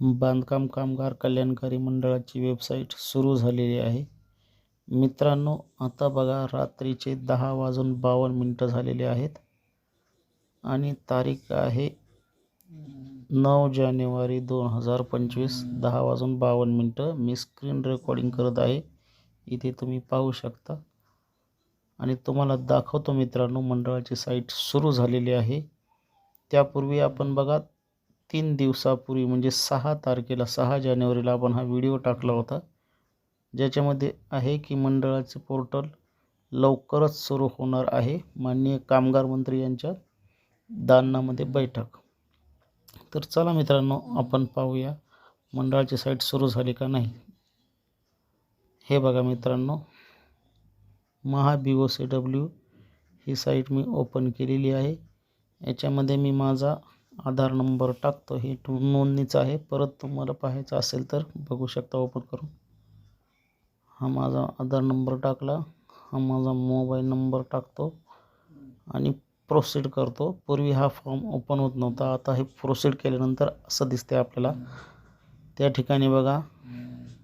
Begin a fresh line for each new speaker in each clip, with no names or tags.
बांधकाम कामगार कल्याणकारी मंडळाची वेबसाईट सुरू झालेली आहे. मित्रांनो आता बघा रात्रीचे दहा वाजून बावन्न मिनटं झालेले आहेत आणि तारीख आहे नऊ जानेवारी दोन हजार पंचवीस. दहा वाजून बावन्न मिनटं मी स्क्रीन रेकॉर्डिंग करत आहे. इथे तुम्ही पाहू शकता. आणि तुम्हाला दाखवतो मित्रांनो मंडळाची साईट सुरू झालेली आहे. त्यापूर्वी आपण बघा तीन दिवसापूर्वी म्हणजे सहा तारखेला सहा जानेवारीला आपण हा व्हिडिओ टाकला होता. ज्याच्यामध्ये आहे की मंडळाचे पोर्टल लवकरच सुरू होणार आहे. माननीय कामगार मंत्री यांच्या दालनामध्ये बैठक. तर चला मित्रांनो आपण पाहूया मंडळाची साईट सुरू झाली का नाही. हे बघा मित्रांनो Maha B O C W ही साईट मी ओपन केलेली आहे. याच्यामध्ये मी माझा आधार नंबर टाकतो हे नोंदणीचं आहे. परत तुम्हाला पाहायचं असेल तर बघू शकता ओपन करून. हा माझा आधार नंबर टाकला. हा माझा मोबाईल नंबर टाकतो आणि प्रोसीड करतो. पूर्वी हा फॉर्म ओपन होत नव्हता. आता हे प्रोसीड केल्यानंतर असं दिसते आपल्याला. त्या ठिकाणी बघा.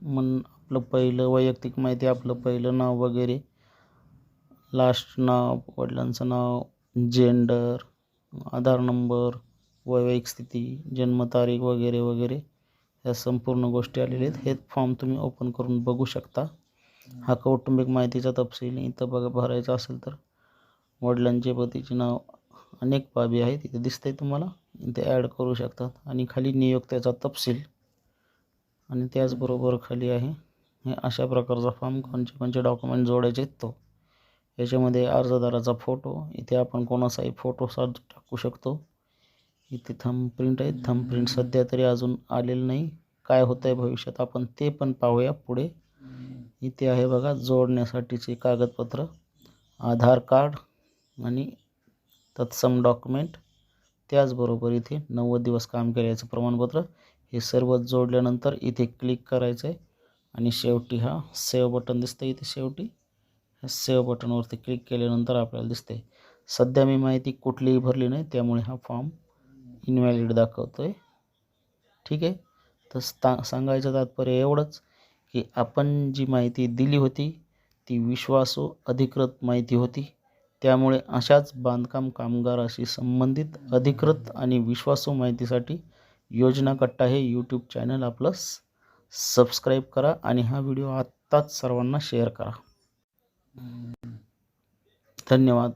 मन आपलं पहिलं वैयक्तिक माहिती आपलं पहिलं नाव वगैरे. लास्ट नाव वडिलांचं नाव जेंडर आधार नंबर वैवाहिक स्थिती जन्मतारीख वगैरे वगैरे ह्या संपूर्ण गोष्टी आलेल्या आहेत. हे फॉर्म तुम्ही ओपन करून बघू शकता. हा कौटुंबिक माहितीचा तपशील इथं बघा भरायचा असेल तर वडिलांचे पतीचे नाव अनेक बाबी आहेत. इथे दिसतंय तुम्हाला. इथे ॲड करू शकतात. आणि खाली नियोक्त्याचा तपशील आणि त्याचबरोबर खाली आहे. हे अशा प्रकारचा फॉर्म कोणचे कोणचे डॉक्युमेंट जोडायचे आहेत तो. याच्यामध्ये अर्जदाराचा फोटो इथे आपण कोणाचाही फोटो सा टाकू शकतो. इथे थंब प्रिंट आहे. थंब प्रिंट सध्या तरी अजून आलेलं नाही. काय होतं आहे भविष्यात आपण ते पण पाहूया पुढे. इथे आहे बघा जोडण्यासाठीचे कागदपत्र आधार कार्ड आणि तत्सम डॉक्युमेंट त्याचबरोबर इथे नव्वद दिवस काम केल्याचं प्रमाणपत्र. हे सर्व जोडल्यानंतर इथे क्लिक करायचं आहे आणि शेवटी हा सेव बटन दिसतं इथे शेवटी. ह्या सेव बटनवरती क्लिक केल्यानंतर आपल्याला दिसते सध्या मी माहिती कुठलीही भरली नाही त्यामुळे हा फॉर्म इनव्हॅलिड दाखवतो आहे ठीक आहे? तर sta सांगायचं तात्पर्य एवढंच की आपण जी माहिती दिली होती ती विश्वासू अधिकृत माहिती होती. त्यामुळे अशाच बांधकाम कामगाराशी संबंधित अधिकृत आणि विश्वासू माहितीसाठी योजना कट्टा हे यूट्यूब चॅनल आपलं सबस्क्राईब करा आणि हा व्हिडिओ आत्ताच सर्वांना शेअर करा. धन्यवाद.